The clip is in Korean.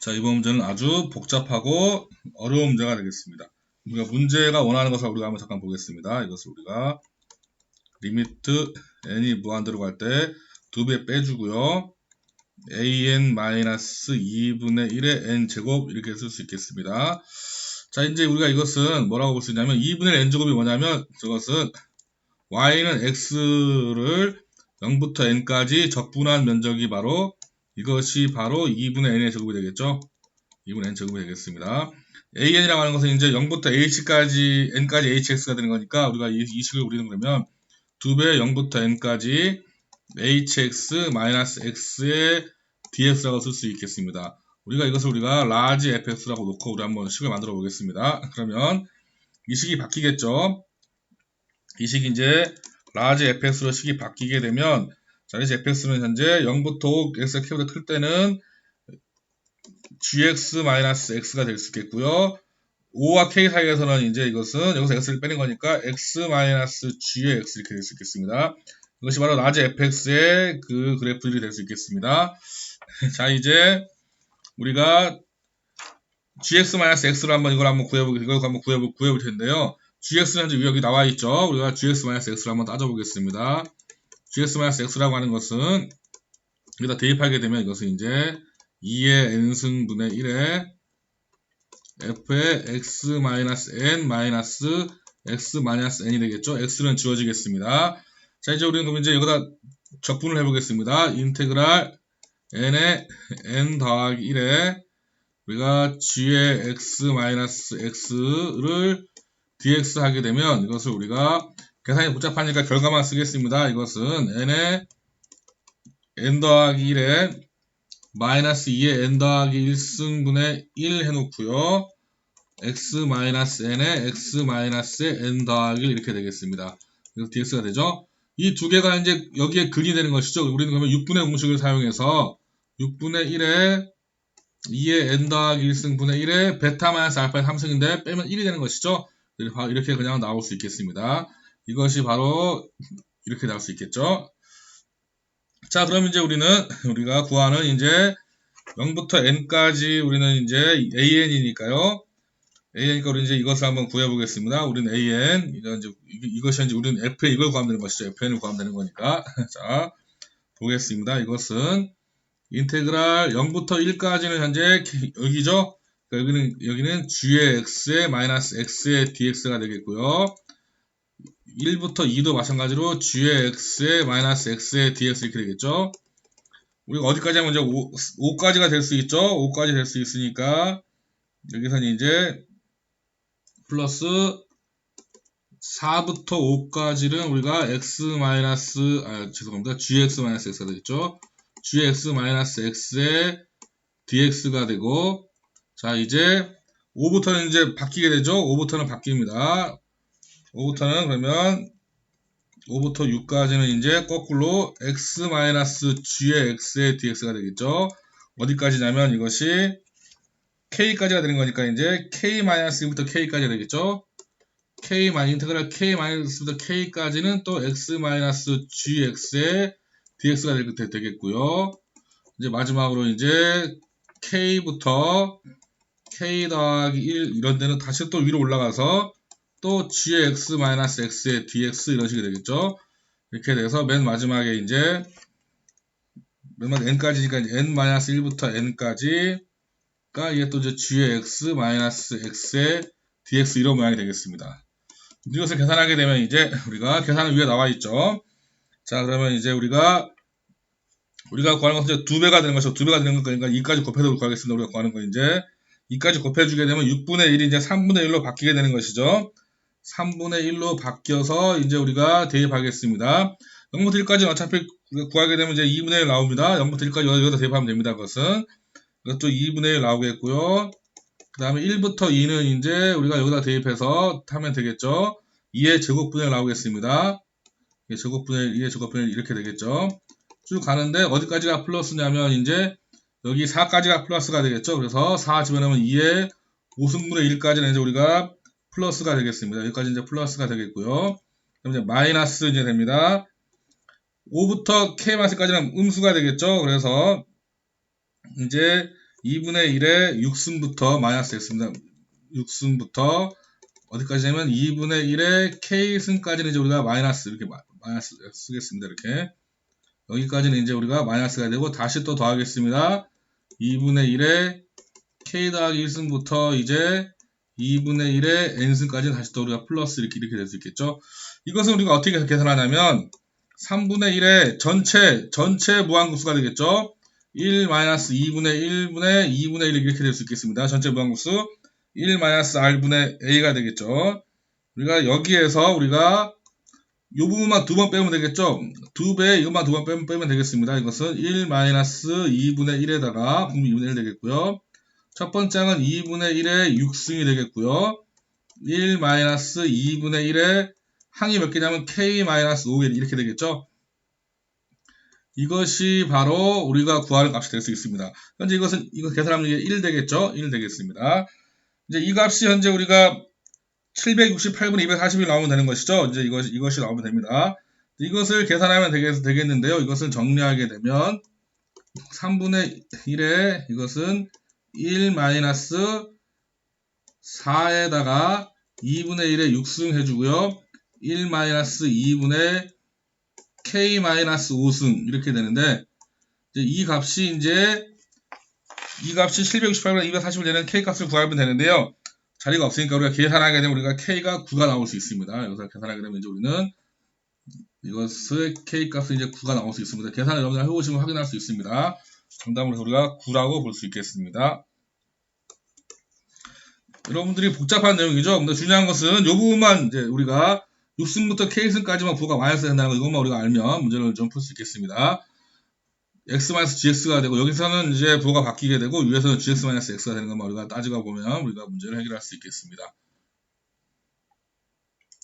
자, 이번 문제는 아주 복잡하고 어려운 문제가 되겠습니다. 우리가 문제가 원하는 것을 우리가 한번 잠깐 보겠습니다. 이것을 우리가 리미트 n이 무한대로 갈 때 두 배 빼주고요. an-2분의 1의 n제곱 이렇게 쓸 수 있겠습니다. 자, 이제 우리가 이것은 뭐라고 볼 수 있냐면 2분의 n제곱이 뭐냐면 저것은 y는 x를 0부터 n까지 적분한 면적이 바로 이것이 바로 2분의 n의 제곱이 되겠죠. 2분의 n 제곱이 되겠습니다. an이라고 하는 것은 이제 0부터 h까지 n까지 hx가 되는 거니까 우리가 이, 이 식을 우리는 그러면 2배 0부터 n까지 hx-x의 dx라고 쓸 수 있겠습니다. 우리가 이것을 우리가 large fx라고 놓고 우리 한번 식을 만들어 보겠습니다. 그러면 이 식이 바뀌겠죠. 이 식이 이제 large fx로 식이 바뀌게 되면 자, 이제 fx는 현재 0부터 5, x가 k보다 클 때는 gx-x가 될 수 있겠고요. 5와 k 사이에서는 이제 이것은 여기서 x를 빼는 거니까 x-g의 x 이렇게 될 수 있겠습니다. 이것이 바로 라지 fx의 그 그래프들이 될 수 있겠습니다. 자, 이제 우리가 gx-x로 한번 이걸 한번 구해보기, 이걸 한번 구해볼, 구해볼 텐데요. gx는 현재 여기 나와 있죠. 우리가 gx-x를 한번 따져보겠습니다. Gx-x라고 하는 것은 여기다 대입하게 되면 이것은 이제 2의 n승분의 1에 f의 x-n x-n이 되겠죠. x는 지워지겠습니다. 자, 이제 우리는 그럼 이제 여기다 적분을 해보겠습니다. 인테그랄 n의 n 더하기 1에 우리가 g의 x-x를 dx 하게 되면 이것을 우리가 계산이 복잡하니까 결과만 쓰겠습니다. 이것은 n의 n 더하기 1에 마이너스 2의 n 더하기 1승분의 1 해놓고요. x 마이너스 n에 x 마이너스의 n 더하기 1 이렇게 되겠습니다. 그래서 dx가 되죠. 이 두 개가 이제 여기에 근이 되는 것이죠. 우리는 그러면 6분의 음식을 사용해서 6분의 1에 2의 n 더하기 1승분의 1에 베타 마이너스 알파의 3승인데 빼면 1이 되는 것이죠. 이렇게 그냥 나올 수 있겠습니다. 이것이 바로 이렇게 나올 수 있겠죠. 자, 그럼 이제 우리는 우리가 구하는 이제 0부터 n까지 우리는 이제 an이니까요. an이니까 우리 이제 이것을 한번 구해 보겠습니다. 우리는 an 이건 이제 이것이 이제 우리는 f에 이걸 구하면 되는 것이죠. fn을 구하면 되는 거니까. 자, 보겠습니다. 이것은 인테그랄 0부터 1까지는 현재 여기죠. 그러니까 여기는 여기는 g의 x의 마이너스 x의 dx가 되겠고요. 1부터 2도 마찬가지로 g의 x의 마이너스 x의 dx 이렇게 되겠죠. 우리가 어디까지 하면 이제 5, 5까지가 될 수 있죠. 5까지 될 수 있으니까 여기서는 이제 플러스 4부터 5까지는 우리가 x 마이너스 아 죄송합니다. gx 마이너스 x가 되겠죠. gx 마이너스 x의 dx가 되고 자 이제 5부터는 이제 바뀌게 되죠. 5부터는 바뀝니다. 5부터는 그러면 5부터 6까지는 이제 거꾸로 x-g의 x의 dx가 되겠죠. 어디까지냐면 이것이 k까지가 되는 거니까 이제 k-1부터 k까지가 되겠죠. k 인테그랄 k-부터 k까지는 또 x-gx의 dx가 되겠고요. 이제 마지막으로 이제 k부터 k 더하기 1 이런 데는 다시 또 위로 올라가서 또 g의 x-x의 dx 이런 식이 되겠죠. 이렇게 돼서 맨 마지막에 이제 맨 마지막 n까지니까 이제 n-1부터 n까지가 이게 또 이제 g의 x-x의 dx 이런 모양이 되겠습니다. 이것을 계산하게 되면 이제 우리가 계산은 위에 나와 있죠. 자 그러면 이제 우리가 우리가 구하는 것은 이제 두 배가 되는 것이고 두 배가 되는 거니까 2까지 곱해서 구하겠습니다. 우리가 구하는 거 이제 2까지 곱해주게 되면 6분의 1이 이제 3분의 1로 바뀌게 되는 것이죠. 3분의 1로 바뀌어서 이제 우리가 대입하겠습니다. 0부터 1까지는 어차피 구하게 되면 이제 2분의 1 나옵니다. 0부터 1까지 여기다 대입하면 됩니다. 그것은. 이것도 2분의 1 나오겠고요. 그 다음에 1부터 2는 이제 우리가 여기다 대입해서 하면 되겠죠. 2의 제곱분의 1 나오겠습니다. 2의 제곱분의 1, 2의 제곱분의 1 이렇게 되겠죠. 쭉 가는데 어디까지가 플러스냐면 이제 여기 4까지가 플러스가 되겠죠. 그래서 4 집어넣으면 2의 5승분의 1까지는 이제 우리가 플러스가 되겠습니다. 여기까지 이제 플러스가 되겠고요. 그럼 이제 마이너스 이제 됩니다. 5부터 k 마스까지는 음수가 되겠죠. 그래서 이제 2분의 1의 6승부터 마이너스 x입니다. 6승부터 어디까지냐면 2분의 1의 k승까지는 이제 우리가 마이너스 이렇게 마- 마이너스 쓰겠습니다. 이렇게 여기까지는 이제 우리가 마이너스가 되고 다시 또 더하겠습니다. 2분의 1의 k 더하기 1승부터 이제 2분의 1의 n승까지는 다시 또 우리가 플러스 이렇게 이렇게 될 수 있겠죠. 이것은 우리가 어떻게 계산하냐면 3분의 1의 전체 전체 무한급수가 되겠죠. 1 마이너스 2분의 1분의 2분의 1 이렇게 될 수 있겠습니다. 전체 무한급수 1 마이너스 r분의 a가 되겠죠. 우리가 여기에서 우리가 이 부분만 두 번 빼면 되겠죠. 두 배, 이것만 두 번 빼면, 빼면 되겠습니다. 이것은 1 마이너스 2분의 1에다가 분명 2분의 1 되겠고요. 첫 번째는 2분의 1의 6승이 되겠고요. 1 마이너스 2분의 1의 항이 몇 개냐면 k 마이너스 5개 이렇게 되겠죠. 이것이 바로 우리가 구할 값이 될 수 있습니다. 현재 이것은 이거 계산하면 이게 1 되겠죠? 1 되겠습니다. 이제 이 값이 현재 우리가 768분의 241 나오면 되는 것이죠. 이제 이것, 이것이 나오면 됩니다. 이것을 계산하면 되겠, 되겠는데요. 이것을 정리하게 되면 3분의 1에 이것은 1 마이너스 4에다가 2분의 1에 6승 해주고요. 1 마이너스 2분의 k 마이너스 5승 이렇게 되는데 이 값이 이제 이 값이 768분의 241 되는 k 값을 구하면 되는데요. 자리가 없으니까 우리가 계산하게 되면 우리가 k가 9가 나올 수 있습니다. 여기서 계산하게 되면 이제 우리는 이것의 k 값은 이제 9가 나올 수 있습니다. 계산을 여러분들 해보시면 확인할 수 있습니다. 정답을 우리가 9라고 볼 수 있겠습니다. 여러분들이 복잡한 내용이죠. 근데 중요한 것은 이 부분만 이제 우리가 6승부터 K승까지만 부가 마이너스 된다는 거 이것만 우리가 알면 문제를 좀 풀 수 있겠습니다. x 마이너스 gx가 되고 여기서는 이제 부가 바뀌게 되고 위에서는 gx 마이너스 x가 되는 것만 우리가 따지고 보면 우리가 문제를 해결할 수 있겠습니다.